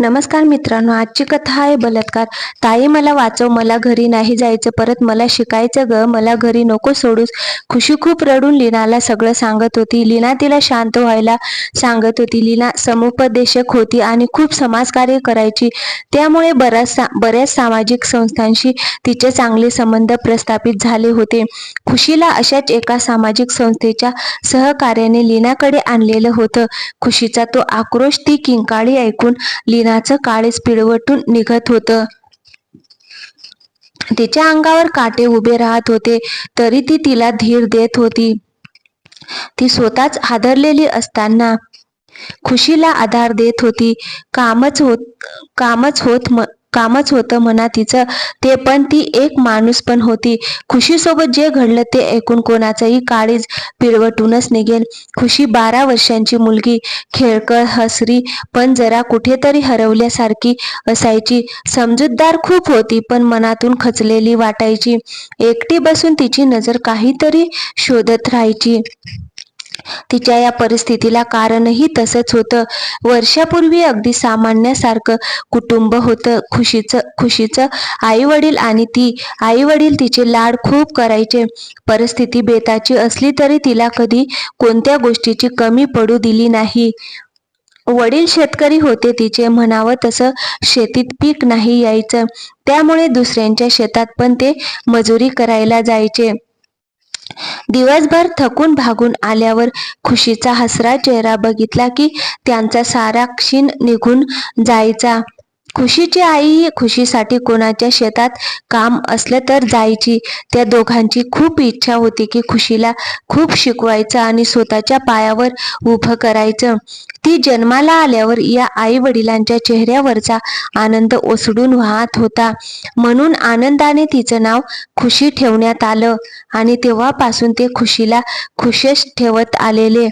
नमस्कार मित्रांनो आजची कथा आहे बलात्कार. ताई मला वाचव मला घरी नाही जायचं परत मला शिकायचं ग मला घरी नको सोडूस. खुशी खूप रडून लीनाला सगळं सांगत होती. लीना तिला शांत व्हायला सांगत होती. लीना समुपदेशक होती आणि खूप समाजकार्य करायची. त्यामुळे बऱ्याच सा बऱ्याच सामाजिक संस्थांशी तिचे चांगले संबंध प्रस्थापित झाले होते. खुशीला अशाच एका सामाजिक संस्थेच्या सहकार्याने लीनाकडे आणलेलं होतं. खुशीचा तो आक्रोश ती किंकाळी ऐकून लीना लीनाचं काळीच पिळवटून निघत होतं. तिच्या अंगावर काटे उभे राहत होते तरी ती तिला धीर देत होती. ती स्वतःच हादरलेली असताना खुशीला आधार देत होती. कामच होत कामच होत म- कामच होतं म्हणा तिचं. ते पण ती एक माणूस पण होती. खुशीसोबत जे घडलं ते ऐकून कोणाचंही काळीज पिळवटूनच निघेल. खुशी बारा वर्षांची मुलगी खेळकळ हसरी पण जरा कुठेतरी हरवल्यासारखी असायची. समजूतदार खूप होती पण मनातून खचलेली वाटायची. एकटी बसून तिची नजर काहीतरी शोधत राहायची. तिच्या या परिस्थितीला कारणही तसंच होतं. वर्षापूर्वी अगदी सामान्यासारखं कुटुंब होतं. खुशीचं खुशीचं आई वडील आणि ती आई वडील तिचे लाड खूप करायचे. परिस्थिती बेताची असली तरी तिला कधी कोणत्या गोष्टीची कमी पडू दिली नाही. वडील शेतकरी होते तिचे म्हणावं तसं शेतीत पीक नाही यायचं. त्यामुळे दुसऱ्यांच्या शेतात पण ते मजुरी करायला जायचे. दिवसभर थकून भागून आल्यावर खुशीचा हसरा चेहरा बघितला की त्यांचा सारा क्षीण निघून जायचा. खुशीची आई खुशीसाठी कोणाच्या शेतात काम असलं तर जायची. त्या दोघांची खूप इच्छा होती की खुशीला खूप शिकवायचं आणि स्वतःच्या पायावर उभं करायचं. ती जन्माला आल्यावर या आई वडिलांच्या चेहऱ्यावरचा आनंद ओसडून वाहत होता. म्हणून आनंदाने तिचं नाव खुशी ठेवण्यात आलं आणि तेव्हापासून ते खुशीला खुशच ठेवत आलेले.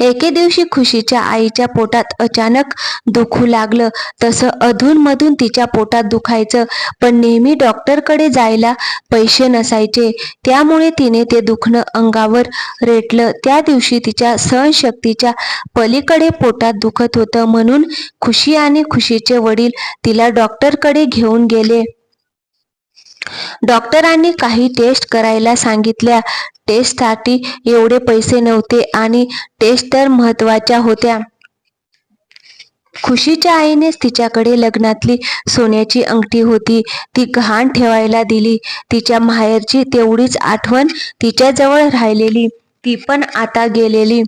एके दिवशी खुशीच्या आईच्या पोटात अचानक दुखू लागलं. तसं अधूनमधून तिच्या पोटात दुखायचं. पण नेहमी डॉक्टरकडे जायला पैसे नसायचे. त्यामुळे तिने ते दुखणं अंगावर रेटलं. त्या दिवशी तिच्या सहनशक्तीच्या पलीकडे पोटात दुखत होतं म्हणून खुशी आणि खुशीचे वडील तिला डॉक्टरकडे घेऊन गेले. डॉक्टरांनी काही टेस्ट करायला सांगितल्या. टेस्टसाठी एवढे पैसे नव्हते आणि टेस्ट तर महत्त्वाच्या होत्या. खुशीच्या आईनेच तिच्याकडे लग्नातली सोन्याची अंगठी होती. ती गहाण ठेवायला दिली. तिच्या माहेरची तेवढीच आठवण तिच्याजवळ राहिलेली. ती पण आता गेलेली.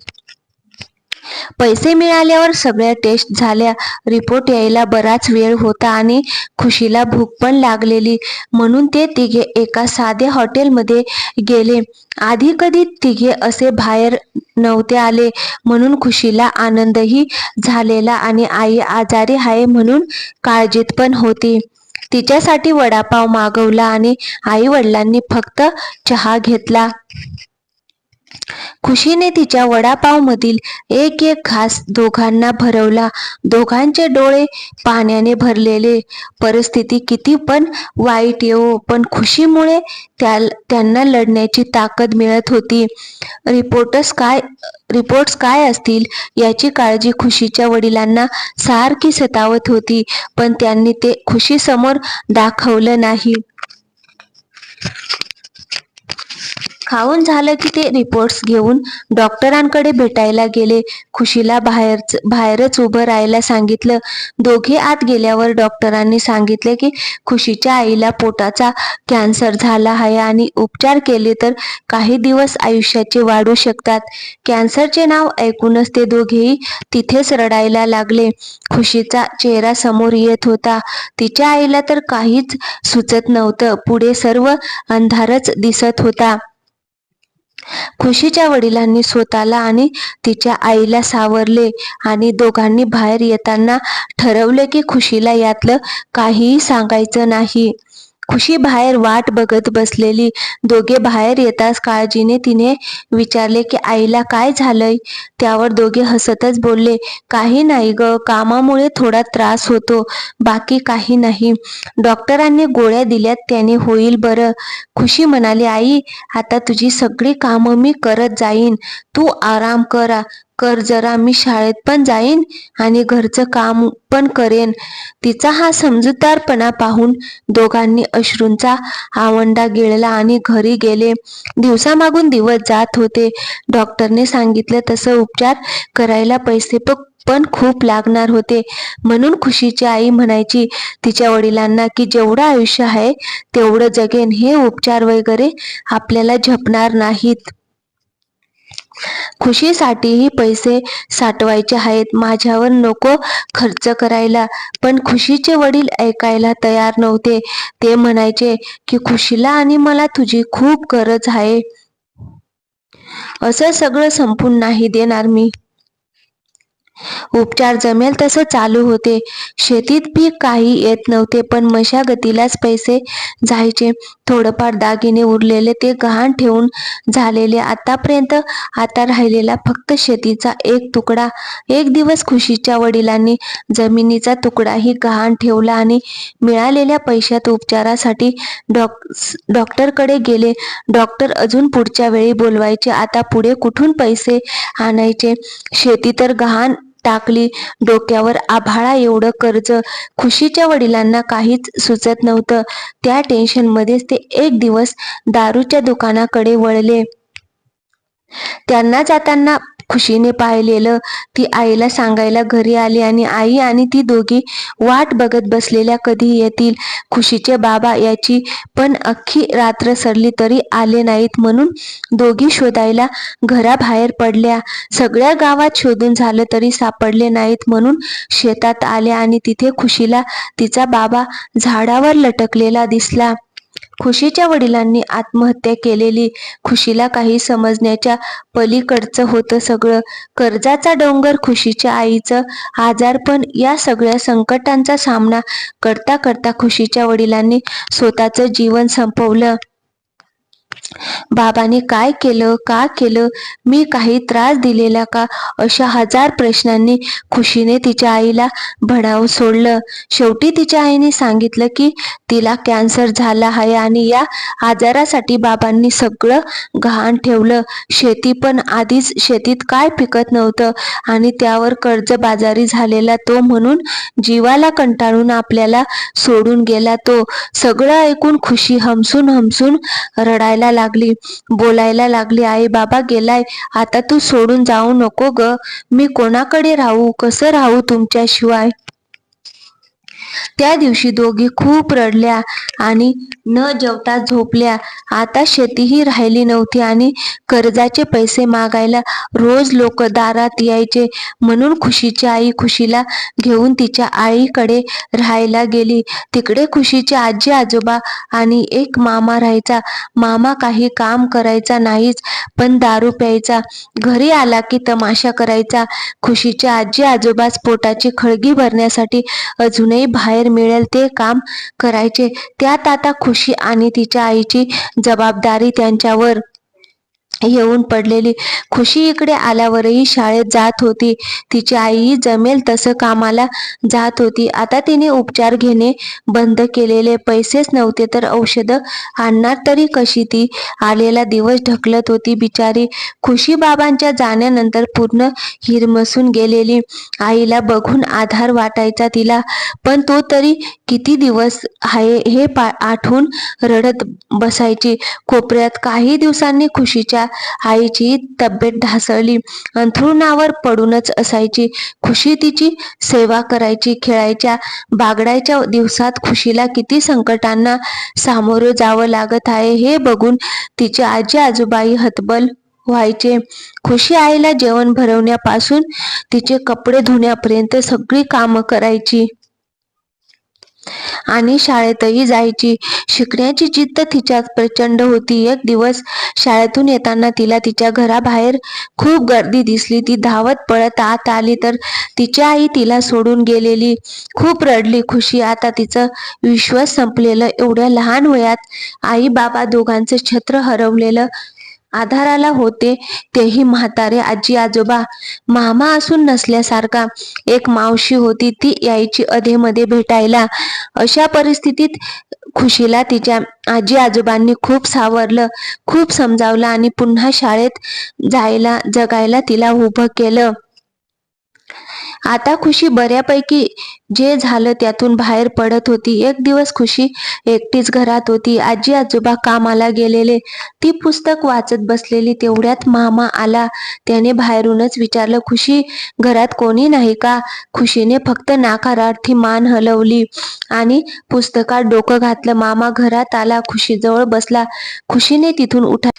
पैसे मिळाल्यावर सगळ्या टेस्ट झाल्या. रिपोर्ट यायला बराच वेळ होता आणि खुशीला भूक पण लागलेली. म्हणून ते तिघे एका साध्या हॉटेलमध्ये गेले. आधी कधी तिघे असे बाहेर नव्हते आले. म्हणून खुशीला आनंदही झालेला आणि आई आजारी आहे म्हणून काळजीत पण होती. तिच्यासाठी वडापाव मागवला आणि आई वडिलांनी फक्त चहा घेतला. खुशीने तिच्या वडापावमधील एक एक घास दोघांना भरवला. दोघांचे डोळे पाण्याने भरलेले. परिस्थिती किती पण वाईट येऊ पण खुशीमुळे त्या त्यांना लढण्याची ताकद मिळत होती. रिपोर्टस काय रिपोर्ट्स काय असतील याची काळजी खुशीच्या वडिलांना सारखी सतावत होती पण त्यांनी ते खुशीसमोर दाखवलं नाही. खाऊन झालं की ते रिपोर्ट्स घेऊन डॉक्टरांकडे भेटायला गेले. खुशीला बाहेरच बाहेरच उभं राहायला सांगितलं. दोघे आत गेल्यावर डॉक्टरांनी सांगितले की खुशीच्या आईला पोटाचा कॅन्सर झाला आहे आणि उपचार केले तर काही दिवस आयुष्याचे वाढू शकतात. कॅन्सरचे नाव ऐकूनच ते दोघेही तिथेच रडायला लागले. खुशीचा चेहरा समोर येत होता. तिच्या आईला तर काहीच सुचत नव्हतं. पुढे सर्व अंधारच दिसत होता. खुशीच्या वडिलांनी स्वतःला आणि तिच्या आईला सावरले आणि दोघांनी बाहेर येताना ठरवले की खुशीला यातलं काहीही सांगायचं नाही. खुशी बाहेर वाट बघत बसलेली दोघे बाहेर येताच काळजीने तिने विचारले की आईला काय झालंय? त्यावर दोघे हसतच बोलले काही नाही ग कामामुळे थोडा त्रास होतो बाकी काही नाही. डॉक्टरांनी गोळ्या दिल्यात त्याने होईल बरं. खुशी म्हणाली आई आता तुझी सगळी कामं मी करत जाईन. तू आराम करा कर जरा मी शाळेत पण जाईन आणि घरचं काम पण करेन. तिचा हा समजूतदारपणा पाहून दोघांनी अश्रूंचा आवंडा गिळला आणि घरी गेले. दिवसामागून दिवस जात होते. डॉक्टरने सांगितलं तसं उपचार करायला पैसे पण खूप लागणार होते. म्हणून खुशीची आई म्हणायची तिच्या वडिलांना की जेवढं आयुष्य आहे तेवढं जगेन. हे उपचार वगैरे आपल्याला झपणार नाहीत. खुशीसाठीही पैसे साठवायचे आहेत. माझ्यावर नको खर्च करायला. पण खुशीचे वडील ऐकायला तयार नव्हते. ते म्हणायचे की खुशीला आणि मला तुझी खूप गरज आहे. असं सगळं संपून नाही देणार मी. उपचार जमेल तसं चालू होते. शेतीत पीक काही येत नव्हते पण मशागतीलाच पैसे जायचे. थोडंफार दागिने उरलेले ते गहाण ठेवून झालेले. आतापर्यंत आता राहिलेला फक्त शेतीचा एक तुकडा. एक दिवस खुशीच्या वडिलांनी जमिनीचा तुकडाही गहाण ठेवला आणि मिळालेल्या पैशात उपचारासाठी डॉक डॉक्टरकडे गेले. डॉक्टर अजून पुढच्या वेळी बोलवायचे. आता पुढे कुठून पैसे आणायचे? शेती तर गहाण टाकली. डोक्यावर आभाळा एवढं कर्ज खुशीच्या वडिलांना काहीच सुचत नव्हतं. त्या टेन्शनमध्येच ते एक दिवस दारूच्या दुकानाकडे वळले. त्यांना जाताना खुशीने पाहिलेलं ती आईला सांगायला घरी आली आणि आई आणि ती दोघी वाट बघत बसलेल्या कधी येतील? खुशीचे बाबा याची पण अख्खी रात्र सरली तरी आले नाहीत म्हणून दोघी शोधायला घराबाहेर पडल्या. सगळ्या गावात शोधून झालं तरी सापडले नाहीत म्हणून शेतात आल्या आणि तिथे खुशीला तिचा बाबा झाडावर लटकलेला दिसला. खुशीच्या वडिलांनी आत्महत्या केलेली. खुशीला काही समजण्याच्या पलीकडचं होतं सगळं. कर्जाचा डोंगर खुशीच्या आईचं आजारपण या सगळ्या संकटांचा सामना करता करता खुशीच्या वडिलांनी स्वतःचं जीवन संपवलं. बाबाने काय केलं का केलं मी काही त्रास दिलेला का? अशा हजार प्रश्नांनी खुशीने तिच्या आईला भडावून सोडलं. शेवटी तिच्या आईने सांगितलं की तिला कॅन्सर झाला आहे आणि या आजारासाठी बाबांनी सगळं गहाण ठेवलं. शेती पण आधीच शेतीत काय पिकत नव्हतं आणि त्यावर कर्जबाजारी झालेला तो म्हणून जीवाला कंटाळून आपल्याला सोडून गेला तो. सगळं ऐकून खुशी हमसून हमसून रडायला लागली. बोलायला लागली आई बाबा गेलाय आता तू सोडून जाऊ नको ग. मी कोणाकडे राहू? कसं राहू तुमच्याशिवाय? त्या दिवशी दोघी खूप रडल्या आणि न जेवता झोपल्या. आता शेतीही राहिली नव्हती आणि कर्जाचे पैसे मागायला रोज लोक दारात यायचे. म्हणून खुशीची आई खुशीला घेऊन तिच्या आईकडे राहायला गेली. तिकडे खुशीचे आजी आजोबा आणि एक मामा राहायचा. मामा काही काम करायचा नाहीच पण दारू प्यायचा. घरी आला की तमाशा करायचा. खुशीच्या आजी आजोबाच पोटाची खळगी भरण्यासाठी अजूनही बाहेर मिळेल ते काम करायचे. त्यात आता खुशी आणि तिच्या आईची जबाबदारी त्यांच्यावर येऊन पडलेली. खुशी इकडे आल्यावरही शाळेत जात होती. तिची आई जमेल तसं कामाला जात होती. आता तिने उपचार घेणे बंद केलेले. पैसेच नव्हते तर औषधं आणणार तरी कशी ती? आलेला दिवस ढकलत होती बिचारी. खुशी बाबांच्या जाण्यानंतर पूर्ण हिरमसून गेलेली. आईला बघून आधार वाटायचा तिला. पण तो तरी किती दिवस आहे हे पा आठवून रडत बसायची. कोपऱ्यात काही दिवसांनी खुशीच्या आईची तब्येत ढासळली. अंथरुणावर पडूनच असायची. खुशी तिची सेवा करायची खेळायच्या बागडायच्या दिवसात खुशीला किती संकटांना सामोरं जावं लागत आहे हे बघून तिचे आजी आजोबाई हतबल व्हायचे. खुशी आईला जेवण भरवण्यापासून तिचे कपडे धुण्यापर्यंत सगळी कामं करायची. आणि शाळेतही जायची. शिकण्याची जिद्द तिच्यात प्रचंड होती. एक दिवस शाळेतून येताना तिला तिच्या घराबाहेर खूप गर्दी दिसली. ती धावत पळत आत आली तर तिची आई तिला सोडून गेलेली. खूप रडली खुशी. आता तिचं विश्वास संपलेलं. एवढ्या लहान वयात आई बाबा दोघांचं छत्र हरवलेलं आधाराला होते तेही म्हातारे आजी आजोबा. मामा असून नसल्यासारखा एक मावशी होती ती यायची अधेमध्ये भेटायला. अशा परिस्थितीत खुशीला तिच्या आजी आजोबांनी खूप सावरलं खूप समजावलं आणि पुन्हा शाळेत जायला जगायला तिला उभं केलं. आता खुशी बऱ्यापैकी जे झालं त्यातून बाहेर पडत होती. एक दिवस खुशी एकटीच घरात होती. आजी आजोबा कामाला गेलेले. ती पुस्तक वाचत बसलेली. तेवढ्यात मामा आला. त्याने बाहेरूनच विचारलं खुशी घरात कोणी नाही का? खुशीने फक्त नाकारार्थी मान हलवली आणि पुस्तकात डोकं घातलं. मामा घरात आला. खुशीजवळ बसला. खुशीने तिथून उठा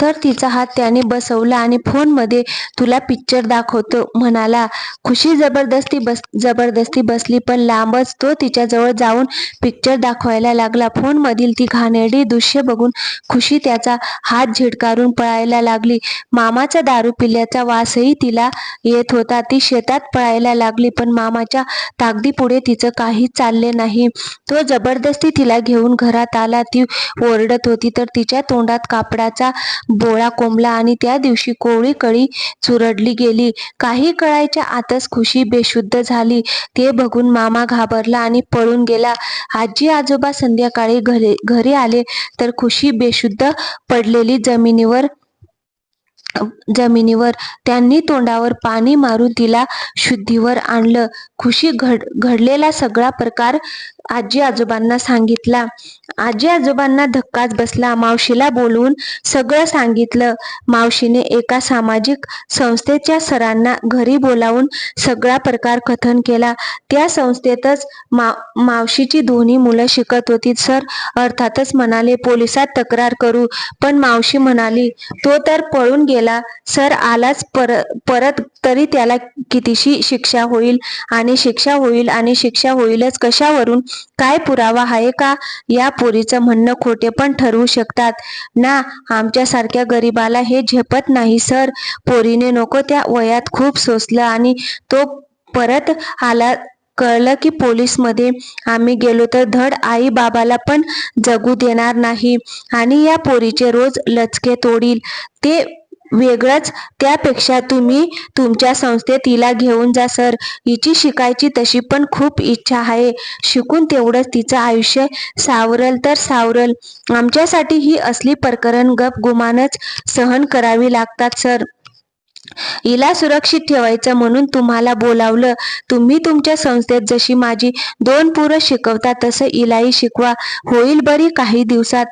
तर तिचा हात त्याने बसवला आणि फोनमध्ये तुला पिक्चर दाखवतो. म्हणाला खुशी जबरदस्ती बस जबरदस्ती बसली पण लांबच तो तिच्याजवळ जाऊन पिक्चर दाखवायला लागला. फोनमधील ती घाणेरडी दृश्य बघून खुशी त्याचा हात झिडकारून पळायला लागली. मामाचा दारू पिल्याचा वासही तिला येत होता. ती शेतात पळायला लागली पण मामाच्या ताकदीपुढे तिचं काही चालले नाही. तो जबरदस्ती तिला घेऊन घरात आला. ती ओरडत होती तर तिच्या तोंडात कापडाचा बोळा कोंबला आणि त्या दिवशी कोवळी कळी चुरडली गेली. काही कळायच्या आतच खुशी बेशुद्ध झाली. ते बघून मामा घाबरला आणि पळून गेला. आजी आजोबा संध्याकाळी घरी घरी आले तर खुशी बेशुद्ध पडलेली जमिनीवर जमिनीवर त्यांनी तोंडावर पाणी मारून तिला शुद्धीवर आणलं. खुशी घड घडलेला सगळा प्रकार आजी आजोबांना सांगितला. आजी आजोबांना धक्काच बसला. मावशीला बोलवून सगळं सांगितलं. मावशीने एका सामाजिक संस्थेच्या सरांना घरी बोलावून सगळा प्रकार कथन केला. त्या संस्थेतच मा मावशीची दोन्ही मुलं शिकत होती. सर अर्थातच म्हणाले पोलिसात तक्रार करू. पण मावशी म्हणाली तो तर पळून गेला. सर आलाच पर परत तरी त्याला कितीशी शिक्षा होईल आणि शिक्षा होईल आणि शिक्षा होईलच कशावरून? काय पुरावा आहे का? या पोरीचं म्हणणं खोटे पण ठरवू शकतात. ना आमच्यासारख्या गरीबाला हे झेपत नाही सर. पोरीने नको त्या वयात खूप सोसलं आणि तो परत आला. कळलं की पोलीसमध्ये आम्ही गेलो तर धड आई बाबाला पण जगू देणार नाही आणि या पोरीचे रोज लचके तोडील. ते वेगळंच. त्यापेक्षा तुम्ही तुमच्या संस्थेत तिला घेऊन जा सर. हिची शिकायची तशी पण खूप इच्छा आहे. शिकून तेवढंच तिचं आयुष्य सावरल तर सावरल. आमच्यासाठी ही असली प्रकरण गप गुमानच सहन करावी लागतात सर. हिला सुरक्षित ठेवायचं म्हणून तुम्हाला बोलावलं. तुम्ही तुमच्या संस्थेत जशी माझी दोन पुरं शिकवता तसं इलाही शिकवा. होईल बरी काही दिवसात.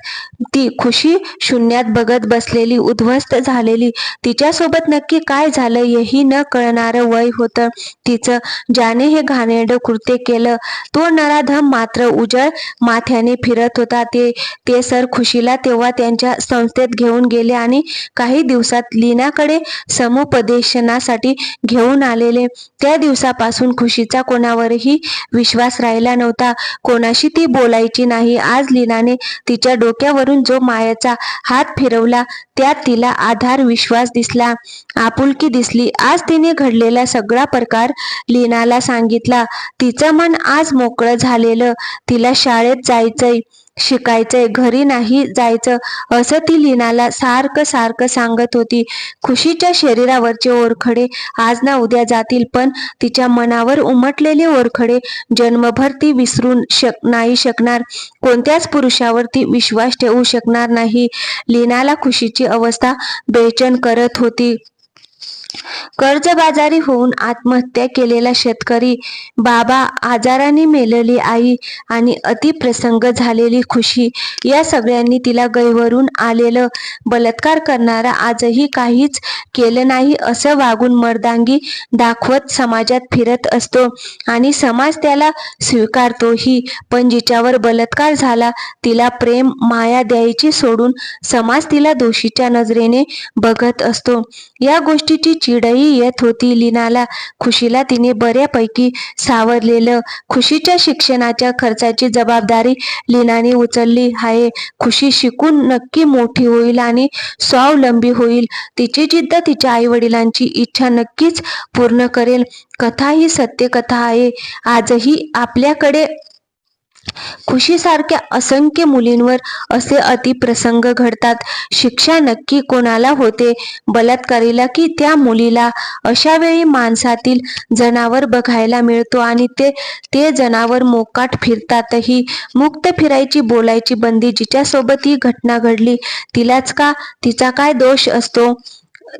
ती खुशी शून्यात बघत बसलेली उद्ध्वस्त झालेली. तिच्यासोबत नक्की काय झालं हेही न कळणारं वय होतं. तिचं ज्याने हे घाणेरडं कृत्य केलं तो नराधम मात्र उजळ माथ्याने फिरत होता. ते ते सर खुशीला तेव्हा त्यांच्या संस्थेत घेऊन गेले आणि काही दिवसात लीनाकडे समुपदेशनासाठी घेऊन आलेले. त्या दिवसापासून खुशीचा कोणावरही विश्वास राहिला नव्हता. कोणाशी ती बोलायची नाही. आज लीनाने तिच्या डोक्यावरून जो मायाचा हात फिरवला त्यात तिला आधार विश्वास दिसला. आपुलकी दिसली. आज तिने घडलेला सगळा प्रकार लीनाला सांगितला. तिचं मन आज मोकळं झालेलं. तिला शाळेत जायचंय. शिकायचंय. घरी नाही जायचं असं ती लीनाला सारखं सारखं सांगत होती. खुशीच्या शरीरावरचे ओरखडे आज ना उद्या जातील पण तिच्या मनावर उमटलेले ओरखडे जन्मभर ती विसरून शक नाही शकणार. कोणत्याच पुरुषावर ती विश्वास ठेवू शकणार नाही. लीनाला खुशीची अवस्था बेचैन करत होती. कर्जबाजारी होऊन आत्महत्या केलेला शेतकरी बाबा आजाराने मेलेली आई आणि अतिप्रसंग झालेली खुशी या सगळ्यांनी तिला गैवरून आलेलं बलात्कार करणारा आजही काहीच केलं नाही असं वागून मर्दांगी दाखवत समाजात फिरत असतो आणि समाज त्याला स्वीकारतोही. पण जिच्यावर बलात्कार झाला तिला प्रेम माया द्यायची सोडून समाज तिला दोषीच्या नजरेने बघत असतो. या गोष्टीची चिडही येत होती. लीनाला खुशीला तिने बऱ्यापैकी सावरलेलं. खुशीच्या शिक्षणाच्या खर्चाची जबाबदारी लीनाने उचलली आहे. खुशी शिकून नक्की मोठी होईल आणि स्वावलंबी होईल. तिची जिद्द तिच्या आई वडिलांची इच्छा नक्कीच पूर्ण करेल. कथा ही सत्य कथा आहे. आजही आपल्याकडे खुशीसारख्या असंख्य मुलींवर असे अतिप्रसंग घडतात. शिक्षा नक्की कोणाला होते? बलात्कारीला की त्या मुलीला? अशा वेळी माणसातील जनावर बघायला मिळतो आणि ते ते जनावर मोकाट फिरतातही. मुक्त फिरायची बोलायची बंदी जिच्यासोबत ही घटना घडली तिलाच का? तिचा काय दोष असतो?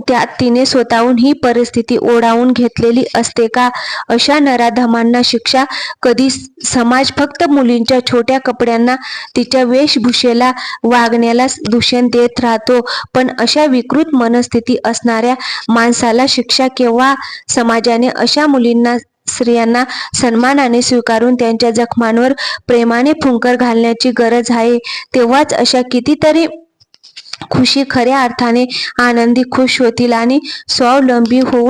त्यात तिने स्वतःहून ही परिस्थिती ओढावून घेतलेली असते का? अशा नराधमांना शिक्षा कधी समाज फक्त मुलींच्या छोट्या कपड्यांना तिच्या वेशभूषेला वागण्याला दूषण देत राहतो पण अशा विकृत मनस्थिती असणाऱ्या माणसाला शिक्षा केव्हा? समाजाने अशा मुलींना स्त्रियांना सन्मानाने स्वीकारून त्यांच्या जखमांवर प्रेमाने फुंकर घालण्याची गरज आहे तेव्हाच अशा कितीतरी खुशी खऱ्या अर्थाने आनंदी खुश होतील आणि स्वावलंबी होऊन